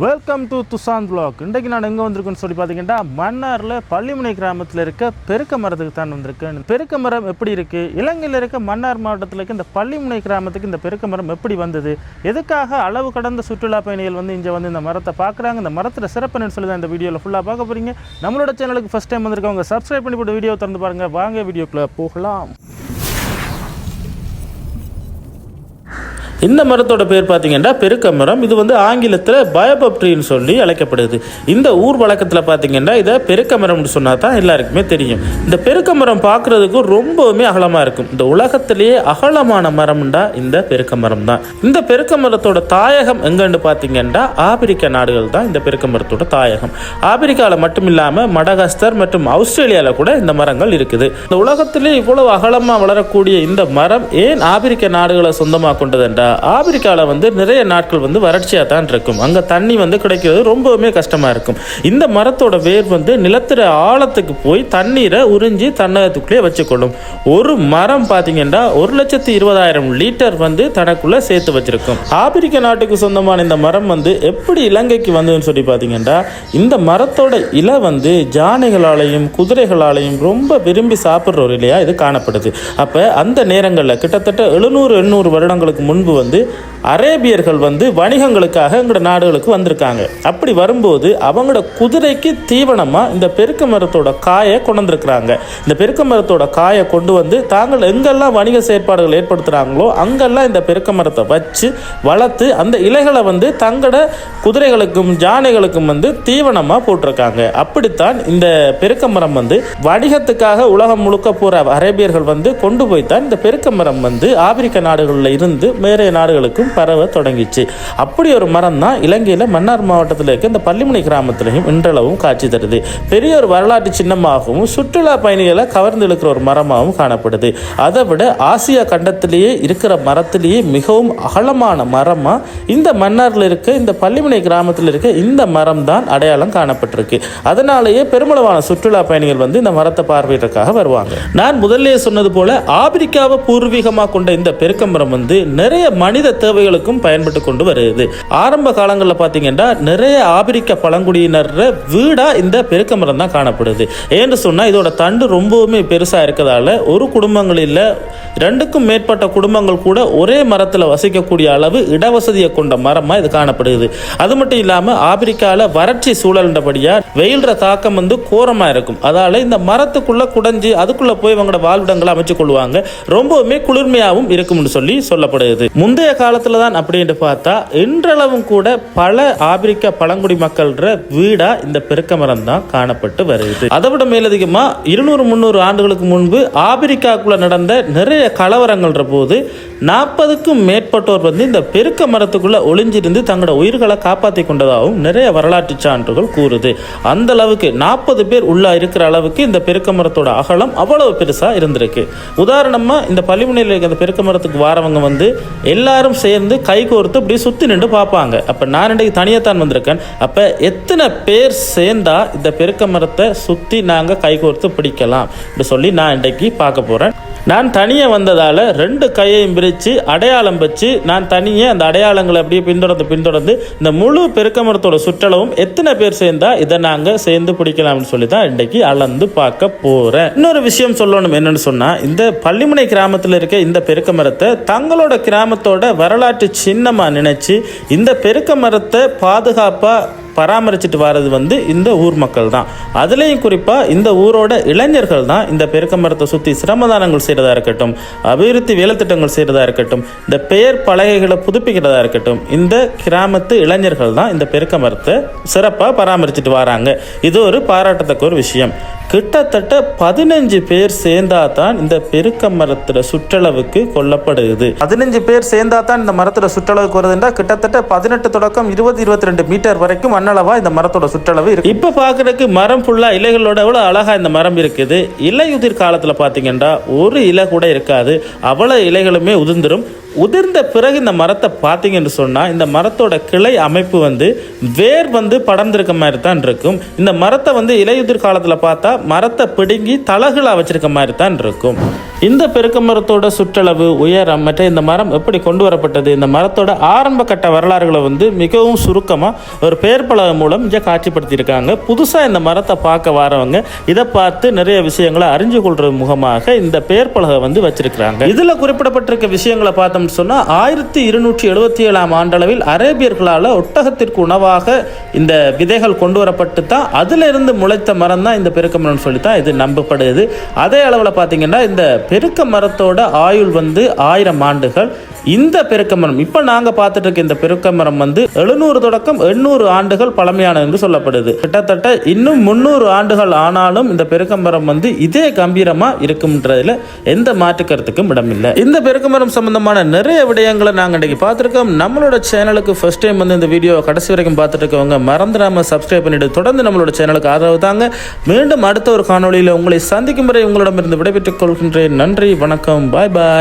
Welcome to துசான் black இன்றைக்கு நான் எங்கே வந்திருக்கேன்னு சொல்லி பார்த்தீங்கன்னா மன்னாரில் பள்ளிமுனை கிராமத்தில் இருக்க பெருக்க மரத்துக்கு தான் வந்திருக்கேன். இந்த பெருக்க மரம் எப்படி இருக்குது இலங்கையில் இருக்க மன்னார் மாவட்டத்தில் இருக்க இந்த பள்ளிமுனை கிராமத்துக்கு இந்த பெருக்க மரம் எப்படி வந்தது? எதுக்காக அளவு கடந்த சுற்றுலா பயணிகள் வந்து இங்கே வந்து இந்த மரத்தை பார்க்குறாங்க? இந்த மரத்தில் சிறப்புன்னு சொல்லி தான் இந்த வீடியோவில் ஃபுல்லாக பார்க்க போகிறீங்க நம்மளோட சேனலுக்கு ஃபஸ்ட் டைம் வந்திருக்கவங்க சப்ஸ்கிரைப் பண்ணி போட்டு வீடியோ திறந்து பாருங்கள் வாங்க வீடியோக்குள்ளே போகலாம். இந்த மரத்தோட பேர் பார்த்தீங்கன்னா பெருக்க மரம் இது வந்து ஆங்கிலத்தில் பயபப் ட்ரீன்னு சொல்லி அழைக்கப்படுது. இந்த ஊர் வழக்கத்தில் பார்த்தீங்கன்னா இதை பெருக்க மரம்னு சொன்னால் தான் எல்லாருக்குமே தெரியும். இந்த பெருக்க மரம் பார்க்குறதுக்கு ரொம்பவுமே அகலமாக இருக்கும். இந்த உலகத்திலேயே அகலமான மரம்டா இந்த பெருக்க மரம் தான் இந்த பெருக்க மரத்தோட தாயகம் எங்கன்னு பார்த்தீங்கன்னா ஆப்பிரிக்க நாடுகள் தான் இந்த பெருக்க மரத்தோட தாயகம். ஆப்பிரிக்காவில் மட்டும் இல்லாமல் மடகாஸ்தர் மற்றும் ஆஸ்திரேலியாவில் கூட இந்த மரங்கள் இருக்குது. இந்த உலகத்திலே இவ்வளவு அகலமாக வளரக்கூடிய இந்த மரம் ஏன் ஆப்பிரிக்க நாடுகளை சொந்தமாக கொண்டதுண்டா ஆப்பிரிக்காவில் வந்து நிறைய நாட்கள் வந்து வறட்சியாக தான் இருக்கும். அங்கே தண்ணி வந்து கிடைக்கிறது ரொம்பவுமே கஷ்டமாக இருக்கும். இந்த மரத்தோட வேர் வந்து நிலத்துற ஆழத்துக்கு போய் தண்ணீரை உறிஞ்சி தன்னகத்துக்குள்ளேயே வச்சுக்கொள்ளும். ஒரு மரம் பார்த்தீங்கன்னா ஒரு லட்சத்து இருபதாயிரம் லிட்டர் வந்து தனக்குள்ளே சேர்த்து வச்சிருக்கும். ஆப்பிரிக்க நாட்டுக்கு சொந்தமான இந்த மரம் வந்து எப்படி இலங்கைக்கு வந்ததுன்னு சொல்லி பார்த்தீங்கன்னா இந்த மரத்தோட இலை வந்து ஜானைகளாலையும் குதிரைகளாலையும் ரொம்ப விரும்பி சாப்பிட்ற ஒரு இலையாக இது காணப்படுது. அப்போ அந்த நேரங்களில் கிட்டத்தட்ட எழுநூறு எண்ணூறு வருடங்களுக்கு முன்பு வந்து அரேபியர்கள் வந்து வணிகங்களுக்காக எங்களோட நாடுகளுக்கு வந்திருக்காங்க. அப்படி வரும்போது அவங்களோட குதிரைக்கு தீவனமாக இந்த பெருக்க மரத்தோட காயை கொண்டு இந்த பெருக்க மரத்தோட காயை கொண்டு வந்து தாங்கள் எங்கெல்லாம் வணிக செயற்பாடுகள் ஏற்படுத்துகிறாங்களோ அங்கெல்லாம் இந்த பெருக்க மரத்தை வச்சு வளர்த்து அந்த இலைகளை வந்து தங்களோட குதிரைகளுக்கும் ஜானைகளுக்கும் வந்து தீவனமாக போட்டிருக்காங்க. அப்படித்தான் இந்த பெருக்க மரம் வந்து வணிகத்துக்காக உலகம் முழுக்க போகிற அரேபியர்கள் வந்து கொண்டு போய் தான் இந்த பெருக்க மரம் வந்து ஆப்பிரிக்க நாடுகளில் இருந்து வேறு நாடுகளுக்கும் பரவ தொடங்கிச்சு. அப்படி ஒரு மரம் தான் இலங்கையில் மன்னார் மாவட்டத்தில் இருக்க இந்த பள்ளிமுனை கிராமத்திலையும் இன்றளவும் காட்சி தருது. பெரிய ஒரு வரலாற்று சின்னமாகவும் சுற்றுலா பயணிகளை கவர்ந்து இழுக்கிற ஒரு மரமாகவும் காணப்படுது. அதை விட ஆசியா கண்டத்திலேயே இருக்கிற மரத்திலேயே மிகவும் அகலமான மரமாக இந்த மன்னாரில் இருக்க இந்த பள்ளிமுனை கிராமத்தில் இருக்க இந்த மரம் தான் அடையாளம் காணப்பட்டிருக்கு. அதனாலேயே பெருமளவான சுற்றுலா பயணிகள் வந்து இந்த மரத்தை பார்வையிடறதுக்காக வருவாங்க. நான் முதல்ல சொன்னது போல ஆப்பிரிக்காவை பூர்வீகமாக கொண்ட இந்த பெருக்கமரம் வந்து நிறைய மனித தேவைகளுக்கும் பயன்பட்டு கொண்டு வருது. ஆரம்ப காலங்களில் பார்த்தீங்கன்னா நிறைய ஆப்பிரிக்க பழங்குடியினர் வீடா இந்த பெருக்க மரம் தான் காணப்படுது. ஏன்னு சொன்னால் இதோட தண்டு ரொம்பவுமே பெருசாக இருக்கிறதால ஒரு குடும்பங்களில் ரெண்டுக்கும் மேற்பட்ட குடும்பங்கள் கூட ஒரே மரத்தில் வசிக்கக்கூடிய அளவு இடவசதியை கொண்ட மரமாக இது காணப்படுது. அது மட்டும் இல்லாமல் ஆப்பிரிக்காவில் வறட்சி சூழல்ன்றபடியாக வெயில்ற தாக்கம் வந்து கோரமாக இருக்கும். அதால் இந்த மரத்துக்குள்ளே குடஞ்சி அதுக்குள்ளே போய் இவங்களோட வாழ்விடங்களை அமைச்சு கொள்வாங்க ரொம்பவுமே குளிர்மையாகவும் இருக்கும்னு சொல்லி சொல்லப்படுது. முந்தைய காலத்தில் தான் அப்படின்ட்டு பார்த்தா இன்றளவும் கூட பல ஆப்பிரிக்க பழங்குடி மக்கள்ற வீடா இந்த பெருக்க மரம் தான் காணப்பட்டு வருது. அதை விட மேலதிகமா இருநூறு முந்நூறு ஆண்டுகளுக்கு முன்பு ஆப்பிரிக்காக்குள்ள நடந்த நிறைய கலவரங்கள்ன்ற போது நாற்பதுக்கும் மேற்பட்டோர் வந்து இந்த பெருக்க மரத்துக்குள்ள ஒளிஞ்சிருந்து தங்களோட உயிர்களை காப்பாற்றி கொண்டதாகவும் நிறைய வரலாற்று சான்றுகள் கூறுது. அந்த அளவுக்கு நாற்பது பேர் உள்ள இருக்கிற அளவுக்கு இந்த பெருக்க மரத்தோட அகலம் அவ்வளவு பெருசா இருந்திருக்கு. உதாரணமா இந்த பள்ளிமுனையில் இருக்க அந்த பெருக்க மரத்துக்கு வாரவங்க வந்து எல்லாரும் சேர்ந்து கை கோர்த்து இப்படி சுற்றி நின்று பார்ப்பாங்க. அப்போ நான் இன்றைக்கு தனியாத்தான் வந்திருக்கேன். அப்போ எத்தனை பேர் சேர்ந்தா இந்த பெருக்க மரத்தை சுற்றி நாங்கள் கை கோர்த்து பிடிக்கலாம்? இப்படி சொல்லி நான் இன்றைக்கு பார்க்க போகிறேன் நான் தனியாக வந்ததால் ரெண்டு கையையும் பிரித்து அடையாளம் வச்சு நான் தனியே அந்த அடையாளங்களை அப்படியே பின்தொடர்ந்து பின்தொடர்ந்து இந்த முழு பெருக்க மரத்தோட சுற்றளவும் எத்தனை பேர் சேர்ந்தா இதை நாங்கள் சேர்ந்து பிடிக்கலாம்னு சொல்லி தான் இன்றைக்கு அளந்து பார்க்க போகிறேன் இன்னொரு விஷயம் சொல்லணும் என்னன்னு சொன்னால் இந்த பள்ளிமுனை கிராமத்தில் இருக்க இந்த பெருக்க மரத்தை தங்களோட மரத்தோட வரலாற்று சின்னமாக நினச்சி இந்த பெருக்க மரத்தை பாதுகாப்பாக பராமரிச்சுட்டு வர்றது வந்து இந்த ஊர் மக்கள் தான். அதுலேயும் குறிப்பாக இந்த ஊரோட இளைஞர்கள் தான் இந்த பெருக்க மரத்தை சுற்றி சிரமதானங்கள் செய்கிறதா இருக்கட்டும் அபிவிருத்தி வேலைத்திட்டங்கள் செய்கிறதா இருக்கட்டும் இந்த பெயர் பலகைகளை புதுப்பிக்கிறதா இருக்கட்டும் இந்த கிராமத்து இளைஞர்கள் தான் இந்த பெருக்க மரத்தை சிறப்பாக பராமரிச்சுட்டு வராங்க. இது ஒரு பாராட்டத்தக்க ஒரு விஷயம். கிட்டத்தட்ட பதினஞ்சு பேர் சேர்ந்தா தான் இந்த பெருக்க மரத்துல சுற்றளவுக்கு கொல்லப்படுது பதினஞ்சு பேர் சேர்ந்தா தான் இந்த மரத்துல சுற்றளவுக்கு வருதுன்னா கிட்டத்தட்ட பதினெட்டு தொடக்கம் இருபது இருபத்தி ரெண்டு மீட்டர் வரைக்கும் மண்ணளவா இந்த மரத்தோட சுற்றளவு இருக்கு. இப்ப பாக்குறதுக்கு மரம் ஃபுல்லா இலைகளோட எவ்வளவு அழகா இந்த மரம் இருக்குது. இலையுதிர் காலத்துல பாத்தீங்கன்னா ஒரு இலை கூட இருக்காது. அவ்வளவு இலைகளுமே உதிர்ந்துரும். உதிர்ந்த பிறகு இந்த மரத்தை பார்த்தீங்கன்னு சொன்னால் இந்த மரத்தோட கிளை அமைப்பு வந்து வேர் வந்து படர்ந்திருக்க மாதிரி தான் இருக்கும். இந்த மரத்தை வந்து இலையுதிர் காலத்தில் பார்த்தா மரத்தை பிடுங்கி தலகுலா வச்சிருக்க மாதிரி தான் இருக்கும். இந்த பெருக்க மரத்தோட சுற்றளவு உயரம் மற்ற இந்த மரம் எப்படி கொண்டு வரப்பட்டது? இந்த மரத்தோட ஆரம்ப கட்ட வரலாறுகளை வந்து மிகவும் சுருக்கமாக ஒரு பெயர் மூலம் இங்கே காட்சிப்படுத்தியிருக்காங்க. புதுசாக இந்த மரத்தை பார்க்க வரவங்க இதை பார்த்து நிறைய விஷயங்களை அறிஞ்சு கொள்றது முகமாக இந்த பெயர் பலகை வந்து வச்சிருக்கிறாங்க. இதில் குறிப்பிடப்பட்டிருக்க விஷயங்களை பார்த்தோம்னு சொன்னால் ஆயிரத்தி இருநூற்றி எழுபத்தி ஏழாம் ஆண்டளவில் அரேபியர்களால் ஒட்டகத்திற்கு உணவாக இந்த விதைகள் கொண்டு வரப்பட்டு தான் அதிலிருந்து முளைத்த மரம் தான் இந்த பெருக்க மரம்னு சொல்லி தான் இது நம்பப்படுது. அதே அளவில் பார்த்தீங்கன்னா இந்த பெருக்க மரத்தோட ஆயுள் வந்து ஆயிரம் ஆண்டுகள் இந்த பெருக்க மரம் இப்போ நாங்கள் பார்த்துட்டு இருக்க இந்த பெருக்க மரம் வந்து எழுநூறு தொடக்கம் எண்ணூறு ஆண்டுகள் பழமையானது என்று சொல்லப்படுது. கிட்டத்தட்ட இன்னும் முந்நூறு ஆண்டுகள் ஆனாலும் இந்த பெருக்க மரம் வந்து இதே கம்பீரமாக இருக்கும்ன்றதுல எந்த மாற்று கருத்துக்கும் இடமில்லை. இந்த பெருக்க மரம் சம்பந்தமான நிறைய விடயங்களை நாங்கள் இன்றைக்கு பார்த்துருக்கோம். நம்மளோட சேனலுக்கு ஃபர்ஸ்ட் டைம் வந்து இந்த வீடியோ கடைசி வரைக்கும் பார்த்துட்டு இருக்கவங்க மறந்துடாம சப்ஸ்கிரைப் பண்ணிட்டு தொடர்ந்து நம்மளோட சேனலுக்கு ஆதரவு தாங்க. மீண்டும் அடுத்த ஒரு காணொளியில் உங்களை சந்திக்கும் வரை உங்களிடமிருந்து விடைபெற்றுக் கொள்கின்றேன். நன்றி வணக்கம் பாய் பாய்